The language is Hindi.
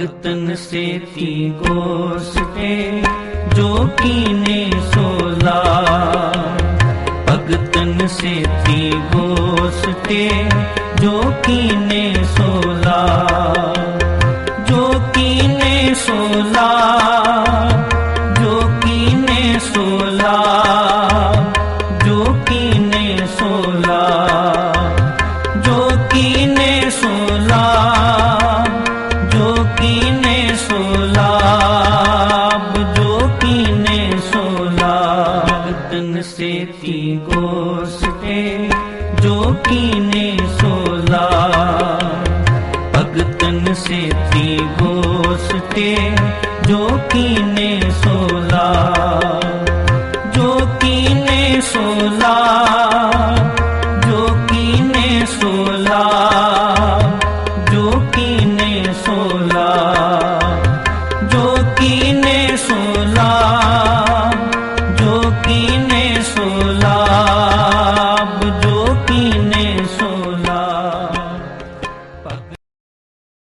भगतन से ती गोसटे जो कीने सोला। भगतन से ती गोसटे जो कीने सोला। जो कीने सोला, जो कीने सोला, जो कीने सोला। कीने सोला जो कीने सोला भगतन से ती गोसटे जो कीने सोला भगतन से ती गोसटे जो कीने सोला जो कीने सोला जो कीने सोला जो कीने सोला जो कीने सोला जो कीने